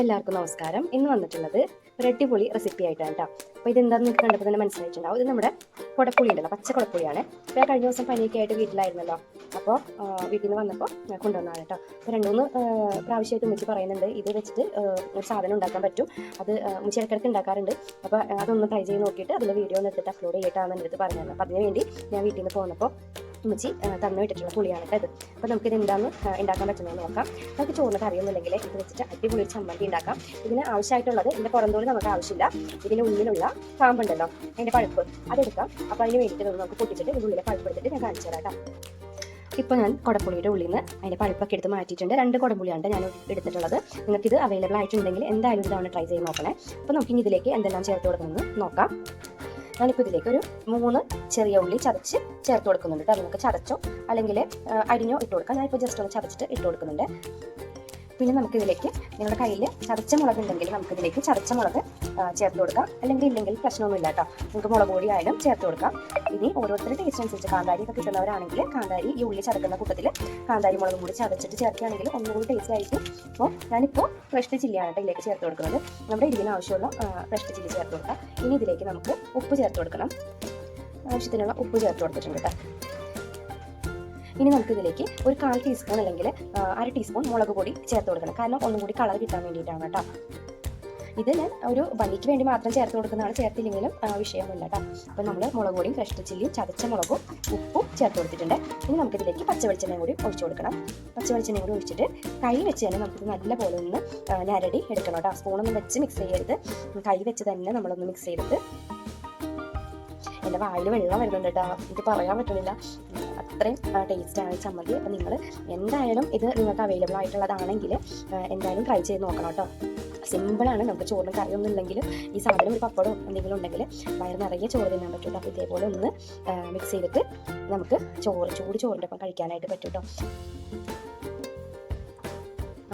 എല്ലാവർക്കും നമസ്കാരം. ഇന്ന് വന്നിട്ടുള്ളത് ഒരു റെസിപ്പി ആയിട്ടാണ് കേട്ടോ അപ്പോൾ ഇതെന്താണെന്ന് നിങ്ങൾക്ക് കണ്ടപ്പോൾ തന്നെ മനസ്സിലായിട്ടുണ്ടാവും. ഇത് നമ്മുടെ കുടപ്പുളി ഉണ്ടല്ലോ പച്ച കുടപ്പുളിയാണ് ഇപ്പോൾ കഴിഞ്ഞ ദിവസം പനിയൊക്കെ ആയിട്ട് വീട്ടിലായിരുന്നല്ലോ. അപ്പോൾ വീട്ടിൽ നിന്ന് വന്നപ്പോൾ കൊണ്ടുവന്നതാണ് കേട്ടോ അപ്പോൾ രണ്ട് മൂന്ന് പ്രാവശ്യമായിട്ട് ഉമ്മച്ചി പറയുന്നുണ്ട് ഇത് വെച്ചിട്ട് ഒരു സാധനം ഉണ്ടാക്കാൻ പറ്റും. അത് ഉമ്മച്ചി ഇടയ്ക്കിടയ്ക്ക് ഉണ്ടാക്കാറുണ്ട്. അപ്പോൾ അതൊന്ന് ട്രൈ ചെയ്ത് നോക്കിയിട്ട് അതിൽ വീഡിയോ ഒന്ന് എടുത്തിട്ട് അപ്ലോഡ് ചെയ്തിട്ടാണ് എന്റെ അടുത്ത് പറഞ്ഞത് അപ്പോൾ അതിന് വേണ്ടി ഞാൻ വീട്ടിൽ നിന്ന് പോന്നപ്പോൾ ഉമ്മച്ചി തന്നു വിട്ടിട്ടുള്ള പുളിയാണ് കേട്ടോ ഇത് നമുക്കിത് എന്താണെന്ന് ഉണ്ടാക്കാൻ പറ്റുന്നതെന്ന് നോക്കാം. നമുക്ക് ചോറിന് കറിയൊന്നുമില്ലെങ്കിൽ ഇത് വെച്ചിട്ട് അടിപൊളി ഒരു ചമ്മന്തി ഉണ്ടാക്കാം. ഇതിന് ആവശ്യമായിട്ടുള്ളത് ഇതിന്റെ പുറന്തോട് നമുക്ക് ആവശ്യമില്ല. ഇതിന്റെ ഉള്ളിലുള്ള കാമ്പുണ്ടല്ലോ അതിന്റെ പഴുപ്പ് അതെടുക്കാം. അപ്പോൾ അതിന് വേണ്ടിയിട്ട് നമുക്ക് പൊട്ടിച്ചിട്ട് ഇതിന്റെ ഉള്ളിലെ പഴുപ്പ് എടുത്തിട്ട് ഞാൻ കാണിച്ചു തരാം ഇപ്പോൾ ഞാൻ കുടപ്പുളിയുടെ ഉള്ളിൽ നിന്ന് അതിന്റെ പഴുപ്പൊക്കെ എടുത്ത് മാറ്റിയിട്ടുണ്ട്. രണ്ട് കുടപ്പുളിയാണ് ഞാൻ എടുത്തിട്ടുള്ളത്. നിങ്ങൾക്ക് ഇത് അവൈലബിൾ ആയിട്ടുണ്ടെങ്കിൽ എന്തായാലും ഇതാണ് ട്രൈ ചെയ്ത് നോക്കണേ. അപ്പോൾ നമുക്കിനി ഇതിലേക്ക് എന്തെല്ലാം ചേർത്ത് കൊടുക്കണമെന്ന് നോക്കാം. ഞാനിപ്പോൾ ഇതിലേക്ക് ഒരു മൂന്ന് ചെറിയ ഉള്ളി ചതച്ച് ചേർത്ത് കൊടുക്കുന്നുണ്ട് കേട്ടോ. നിങ്ങൾക്ക് ചതച്ചോ അല്ലെങ്കിൽ അരിഞ്ഞോ ഇട്ട് കൊടുക്കാം. ഞാനിപ്പോൾ ജസ്റ്റ് ഒന്ന് ചതച്ചിട്ട് ഇട്ട് കൊടുക്കുന്നുണ്ട്. പിന്നെ നമുക്ക് ഇതിലേക്ക് നിങ്ങളുടെ കയ്യിൽ ചതച്ച മുളക് ഉണ്ടെങ്കിൽ നമുക്ക് ഇതിലേക്ക് ചതച്ച മുളക് ചേർത്ത് കൊടുക്കാം. അല്ലെങ്കിൽ ഇല്ലെങ്കിൽ പ്രശ്നമൊന്നുമില്ല കേട്ടോ. നിങ്ങൾക്ക് മുളക് പൊടി ആയാലും ചേർത്ത് കൊടുക്കാം. ഇനി ഓരോരുത്തരുടെ ടേസ്റ്റ് അനുസരിച്ച് കാന്താരി ഒക്കെ കിട്ടുന്നവരാണെങ്കിൽ കാന്താരി ഈ ഉള്ളി ചതക്കുന്ന കൂട്ടത്തിൽ കാന്താരി മുളകും കൂടി ചതച്ചിട്ട് ചേർക്കുകയാണെങ്കിൽ ഒന്നുകൂടി ടേസ്റ്റ് ആയിരിക്കും. അപ്പോൾ ഞാനിപ്പോൾ ഫ്രഷ് ചില്ലിയാണ് കേട്ടോ ഇതിലേക്ക് ചേർത്ത് കൊടുക്കുന്നത്. നമ്മുടെ ഇതിന് ആവശ്യമുള്ള ഫ്രഷ് ചില്ലി ചേർത്ത് കൊടുക്കാം. ഇനി ഇതിലേക്ക് നമുക്ക് ഉപ്പ് ചേർത്ത് കൊടുക്കണം. ആവശ്യത്തിനുള്ള ഉപ്പ് ചേർത്ത് കൊടുത്തിട്ടുണ്ട് കേട്ടോ. ഇനി നമുക്ക് ഇതിലേക്ക് ഒരു കാൽ ടീസ്പൂൺ അല്ലെങ്കിൽ അര ടീസ്പൂൺ മുളക് പൊടി ചേർത്ത് കൊടുക്കണം. കാരണം ഒന്നും കൂടി കളർ കിട്ടാൻ വേണ്ടിയിട്ടാണ് കേട്ടോ. ഇത് ഞാൻ ഒരു ഭംഗിക്ക് വേണ്ടി മാത്രം ചേർത്ത് കൊടുക്കുന്നതാണ് ചേർത്തില്ലെങ്കിലും വിഷയമൊന്നുമില്ല കേട്ടോ. അപ്പോൾ നമ്മൾ മുളക് പൊടിയും ഫ്രഷ് ചില്ലിയും ചതച്ച മുളകും ഉപ്പും ചേർത്ത് കൊടുത്തിട്ടുണ്ട്. ഇനി നമുക്കിതിലേക്ക് പച്ച വെളിച്ചെണ്ണയും കൂടി ഒഴിച്ചു കൊടുക്കണം. പച്ച വെളിച്ചെണ്ണയും കൂടി ഒഴിച്ചിട്ട് കൈ വെച്ച് തന്നെ നമുക്ക് നല്ലപോലെ ഒന്ന് ഞരടി എടുക്കണം കേട്ടോ. സ്പൂണൊന്നും വെച്ച് മിക്സ് ചെയ്യരുത്. കൈ വെച്ച് തന്നെ നമ്മളൊന്ന് മിക്സ് ചെയ്തിട്ട് എന്റെ വായിൽ വെള്ളം വരുന്നുണ്ട് കേട്ടോ. എനിക്ക് പറയാൻ പറ്റുന്നില്ല. അത്രയും ടേസ്റ്റാണ് ചമ്മന്തി. അപ്പം നിങ്ങൾ എന്തായാലും ഇത് നിങ്ങൾക്ക് അവൈലബിൾ ആയിട്ടുള്ളതാണെങ്കിൽ എന്തായാലും ട്രൈ ചെയ്ത് നോക്കണം കേട്ടോ. സിമ്പിളാണ് നമുക്ക് ചോറിന് കറിയൊന്നും ഇല്ലെങ്കിലും ഈ സാധനം ഒരു പപ്പടോ എന്തെങ്കിലും ഉണ്ടെങ്കിൽ വയറ് നിറയെ ചോറ് തിന്നാൻ പറ്റും അപ്പോൾ ഇതേപോലെ ഒന്ന് മിക്സ് ചെയ്തിട്ട് നമുക്ക് ചോറ് ചൂട് ചോറിന്റെ ഒപ്പം കഴിക്കാനായിട്ട് പറ്റും കേട്ടോ.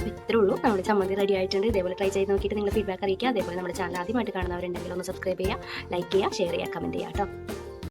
അപ്പോൾ ഇത്രേ ഉള്ളൂ. നമ്മുടെ ചമ്മന്തി റെഡി ആയിട്ടുണ്ട്. ഇതേപോലെ ട്രൈ ചെയ്ത് നോക്കിയിട്ട് നിങ്ങൾ ഫീഡ്ബാക്ക് അറിയിക്കുക. അതേപോലെ നമ്മുടെ ചാനൽ ആദ്യമായിട്ട് കാണുന്നവരുണ്ടെങ്കിൽ ഒന്ന് സബ്സ്ക്രൈബ് ചെയ്യുക ലൈക്ക് ചെയ്യുക ഷെയർ ചെയ്യുക കമന്റ് ചെയ്യുക കേട്ടോ.